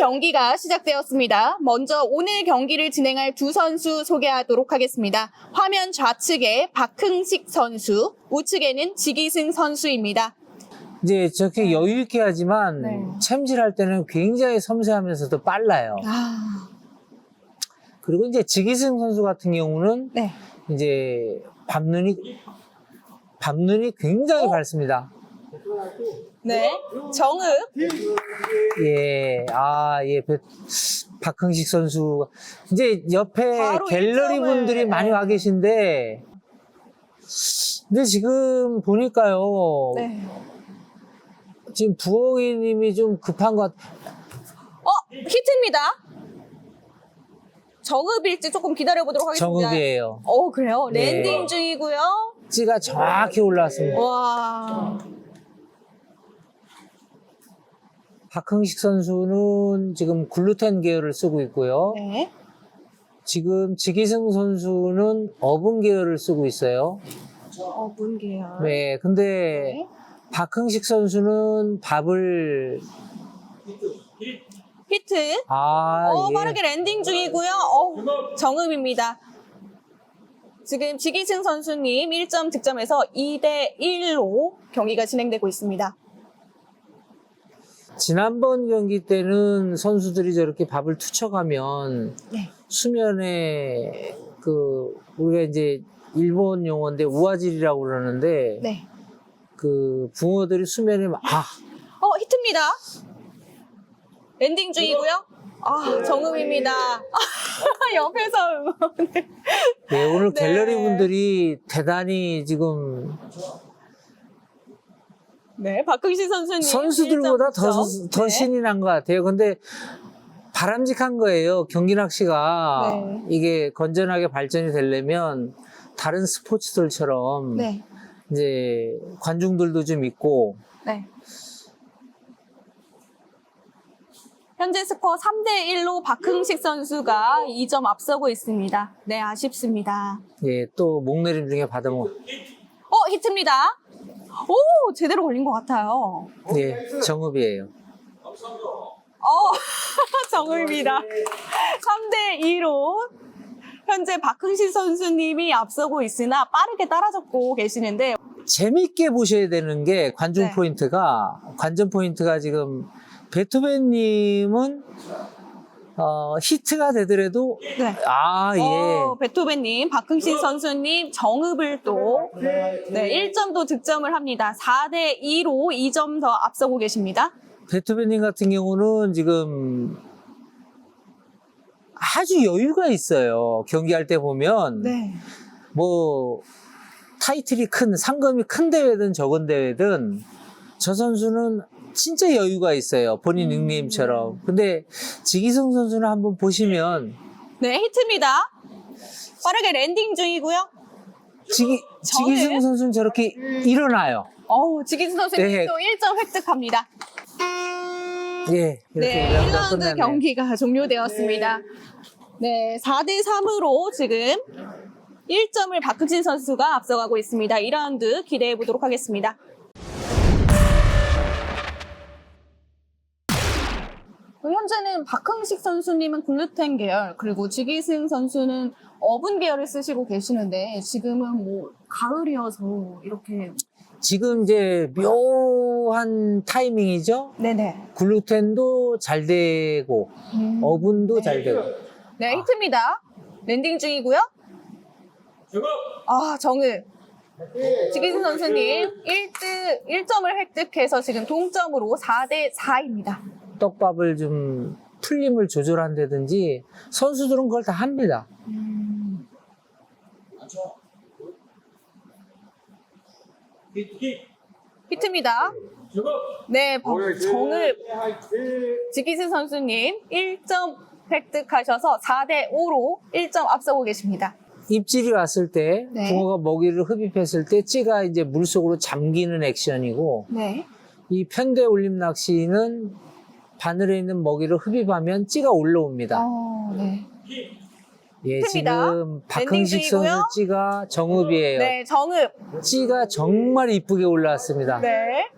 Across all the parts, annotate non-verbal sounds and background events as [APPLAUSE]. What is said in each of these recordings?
경기가 시작되었습니다. 먼저 오늘 경기를 진행할 두 선수 소개하도록 하겠습니다. 화면 좌측에 박흥식 선수, 우측에는 지기승 선수입니다. 이제 저렇게 여유 있게 하지만 네. 챔질할 때는 굉장히 섬세하면서도 빨라요. 아, 그리고 이제 지기승 선수 같은 경우는 네. 이제 밤눈이 밤눈이 굉장히 어? 밝습니다. 네. 정읍. 예, 아, 예, 배- 박흥식 선수. 이제 옆에 바로 갤러리 일점을, 분들이 많이 네. 와 계신데, 근데 지금 보니까요, 네. 지금 부엉이 님이 좀 급한 것 같, 어, 히트입니다. 정읍일지 조금 기다려 보도록 하겠습니다. 정읍이에요. 어, 그래요? 네. 랜딩 중이고요. 찌가 정확히 올라왔습니다. 와. 박흥식 선수는 지금 글루텐 계열을 쓰고 있고요. 네. 지금 지기승 선수는 어분 계열을 쓰고 있어요. 어, 문계열. 네, 근데 네. 박흥식 선수는 밥을 히트. 아, 어, 예. 빠르게 랜딩 중이고요. 어, 정읍입니다. 지금 지기승 선수님 1점 득점해서 2대 1로 경기가 진행되고 있습니다. 지난번 경기 때는 선수들이 저렇게 밥을 투척하면 네. 수면에 그 우리가 이제 일본 용어인데 우아질이라고 그러는데 네. 그 붕어들이 수면에 막 아, 어, 히트입니다. 랜딩 중이고요. 아, 정읍입니다. [LAUGHS] 옆에서 응원. 네, 오늘 네. 갤러리 분들이 대단히 지금 네, 박흥식 선수님. 선수들보다 1점 더. 더 네. 신이 난 것 같아요. 근데 바람직한 거예요. 경기 낚시가 네. 이게 건전하게 발전이 되려면 다른 스포츠들처럼 네. 이제 관중들도 좀 있고 네. 현재 스코어 3대 1로 박흥식 선수가 2점 앞서고 있습니다. 네, 아쉽습니다. 예, 또 목내림 중에 받아먹 어, 히트입니다. 오, 제대로 걸린 것 같아요. 예, 정읍이에요. 어, [LAUGHS] 정우입니다. 3대 2로 현재 박흥식 선수님이 앞서고 있으나 빠르게 따라잡고 계시는데 재밌게 보셔야 되는 게 관중 네. 포인트가 관전 포인트가 지금 베토벤님은 어, 히트가 되더라도 네. 아 예. 어, 베토벤님, 박흥신 선수님, 정읍을 또 네, 1점도 득점을 합니다. 4대 2로 2점 더 앞서고 계십니다. 베토벤님 같은 경우는 지금 아주 여유가 있어요. 경기할 때 보면 네. 뭐 타이틀이 큰 상금이 큰 대회든 적은 대회든 저 선수는 진짜 여유가 있어요. 본인 음, 닉네임처럼. 근데 지기성 선수는 한번 보시면 네, 히트입니다. 빠르게 랜딩 중이고요. 지기 저는- 지기성 선수는 저렇게 일어나요. 어우, 지기수 선수님 네. 또 1점 획득합니다. 예, 이렇게 네, 일어나서 1라운드 끝났네요. 경기가 종료되었습니다. 네, 4대 3으로 지금 1점을 박흥신 선수가 앞서가고 있습니다. 2라운드 기대해 보도록 하겠습니다. 현재는 박흥식 선수님은 글루텐 계열, 그리고 지기승 선수는 어분 계열을 쓰시고 계시는데 지금은 뭐 가을이어서 이렇게 지금 이제 묘한 타이밍이죠. 네네. 글루텐도 잘 되고 음. 어분도 잘 되고. 네, 히트입니다. 랜딩 중이고요. 아, 정을. 지기승 선수님 1등 1점을 획득해서 지금 동점으로 4대 4입니다. 떡밥을 좀 풀림을 조절한다든지 선수들은 그걸 다 합니다. 히트입니다. 네, 버- 정을 지기승 선수님 1점 획득하셔서 4대 5로 1점 앞서고 계십니다. 입질이 왔을 때 네. 붕어가 먹이를 흡입했을 때 찌가 이제 물속으로 잠기는 액션이고 네. 이 편대 올림 낚시는 바늘에 있는 먹이를 흡입하면 찌가 올라옵니다. 어, 네. 예, 힘듭니다. 지금 박흥식 중이고요. 선수 찌가 정읍이에요. 네, 정읍. 찌가 정말 이쁘게 올라왔습니다. 네.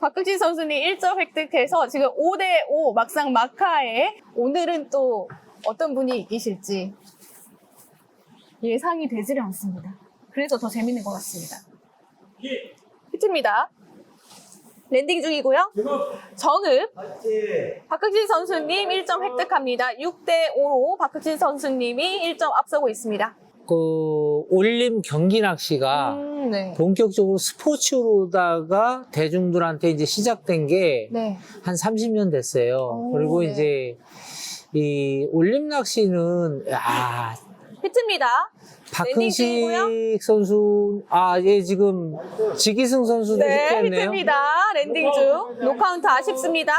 박극진 선수님 1점 획득해서 지금 5대5 막상 막하에 오늘은 또 어떤 분이 이기실지 예상이 되지를 않습니다. 그래서 더 재밌는 것 같습니다. 히트입니다. 랜딩 중이고요. 정읍 박극진 선수님 1점 획득합니다. 6대 5로 박극진 선수님이 1점 앞서고 있습니다. 그 올림 경기 낚시가 음, 네. 본격적으로 스포츠로다가 대중들한테 이제 시작된 게 네. 한 30년 됐어요. 오, 그리고 네. 이제 이 올림 낚시는 야 히트입니다. 박흥식 선수 아 예 지금 지기승 선수도 네, 히트했네요. 히트입니다. 랜딩 중. 노카운트 아쉽습니다.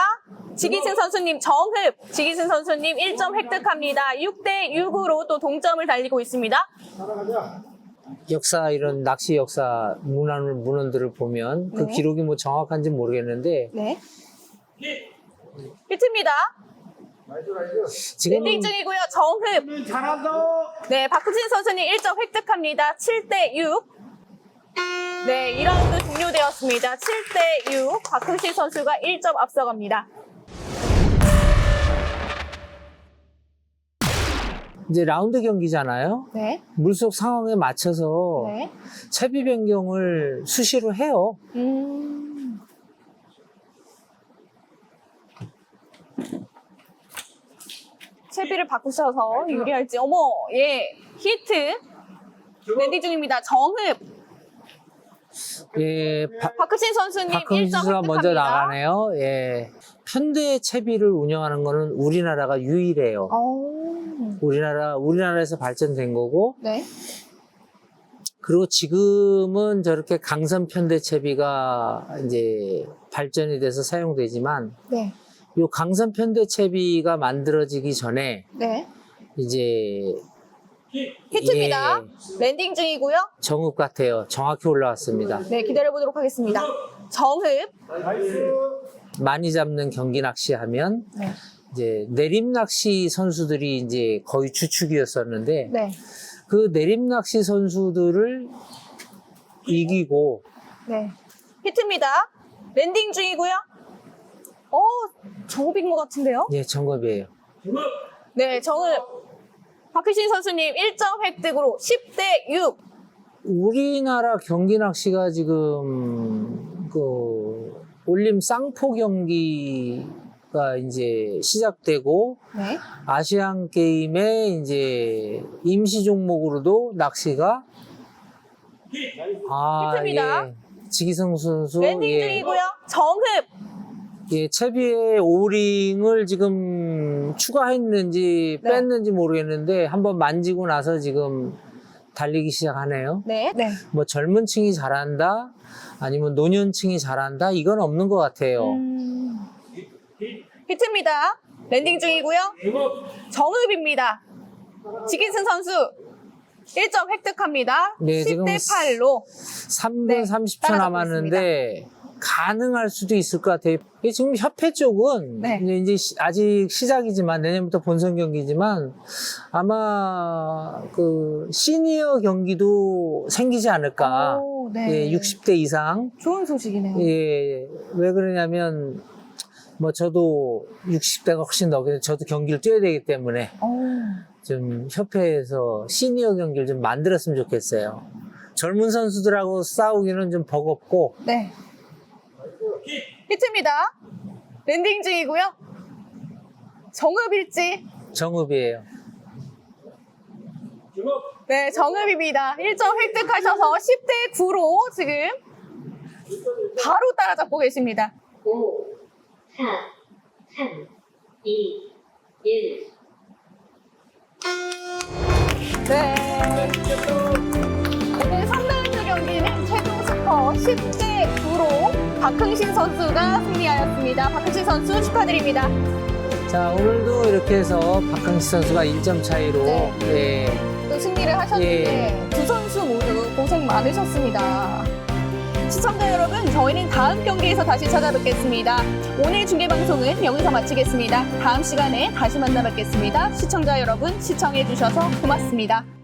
지기승 선수님 정흡, 지기승 선수님 1점 획득합니다. 6대 6으로 또 동점을 달리고 있습니다. 역사 이런 낚시 역사 문헌 문헌들을 보면 그 네. 기록이 뭐 정확한지 는 모르겠는데 네. 히트입니다. 지금 랜딩 중이고요. 정흡. 네, 박구진 선수님 1점 획득합니다. 7대 6. 네, 2라운드 종료되었습니다. 7대 6. 박흥식 선수가 1점 앞서갑니다. 이제 라운드 경기잖아요. 네. 물속 상황에 맞춰서 네. 채비 변경을 수시로 해요. 음. 채비를 바꾸셔서 유리할지. 어머, 예. 히트. 랜딩 중입니다. 정흡. 예, 바- 박크신 선수님 1점 박흥식 획득합니다. 선수가 먼저 나가네요. 예. 현대 채비를 운영하는 거는 우리나라가 유일해요. 오. 우리나라 우리나라에서 발전된 거고 네. 그리고 지금은 저렇게 강선 편대 채비가 이제 발전이 돼서 사용되지만 네. 이 강선 편대 채비가 만들어지기 전에 네. 이제 히트입니다. 예, 랜딩 중이고요. 정읍 같아요. 정확히 올라왔습니다. 네, 기다려보도록 하겠습니다. 정흡. 많이 잡는 경기 낚시하면 네. 이제 내림 낚시 선수들이 이제 거의 주축이었었는데 네. 그 내림 낚시 선수들을 이기고 네. 히트입니다. 랜딩 중이고요. 어, 정흡인 것 같은데요? 예 정읍이에요. 네, 정흡. 박희신 선수님 1점 획득으로 10대 6. 우리나라 경기 낚시가 지금 그 올림 쌍포 경기가 이제 시작되고 네. 아시안 게임에 이제 임시 종목으로도 낚시가 아. 예. 지기성 선수 랜딩 예, 중이고요. 정흡. 예, 채비에 오링을 지금 추가했는지 네. 뺐는지 모르겠는데 한번 만지고 나서 지금 달리기 시작하네요. 네. 네. 뭐 젊은 층이 잘한다 아니면 노년층이 잘한다 이건 없는 것 같아요. 음. 히트입니다. 랜딩 중이고요. 정흡입니다. 지긴승 선수 1점 획득합니다. 네, 10대 지금 8로. 3분 네, 30초 따라잡고 남았는데 가능할 수도 있을 것 같아요. 지금 협회 쪽은 네. 이제 아직 시작이지만 내년부터 본선 경기지만 아마 그 시니어 경기도 생기지 않을까. 오, 네. 예, 60대 이상. 좋은 소식이네요. 예, 왜 그러냐면 뭐 저도 60대가 훨씬 넘게 저도 경기를 뛰어야 되기 때문에 오. 좀 협회에서 시니어 경기를 좀 만들었으면 좋겠어요. 젊은 선수들하고 싸우기는 좀 버겁고 네. 히트입니다. 랜딩 중이고요. 정읍일지? 정읍이에요. 네, 정읍입니다. 1점 획득하셔서 10대 9로 지금 바로 따라잡고 계십니다. 5, 4, 3, 2, 1. 네. 오늘 3라운드 경기는 최종 스코어 10대 9로 박흥신 선수가 승리하였습니다. 박흥신 선수 축하드립니다. 자, 오늘도 이렇게 해서 박항식 선수가 1점 차이로 네. 예, 또 승리를 하셨는데 두 선수 모두 고생 많으셨습니다. 시청자 여러분, 저희는 다음 경기에서 다시 찾아뵙겠습니다. 오늘 중계 방송은 여기서 마치겠습니다. 다음 시간에 다시 만나 뵙겠습니다. 시청자 여러분, 시청해 주셔서 고맙습니다.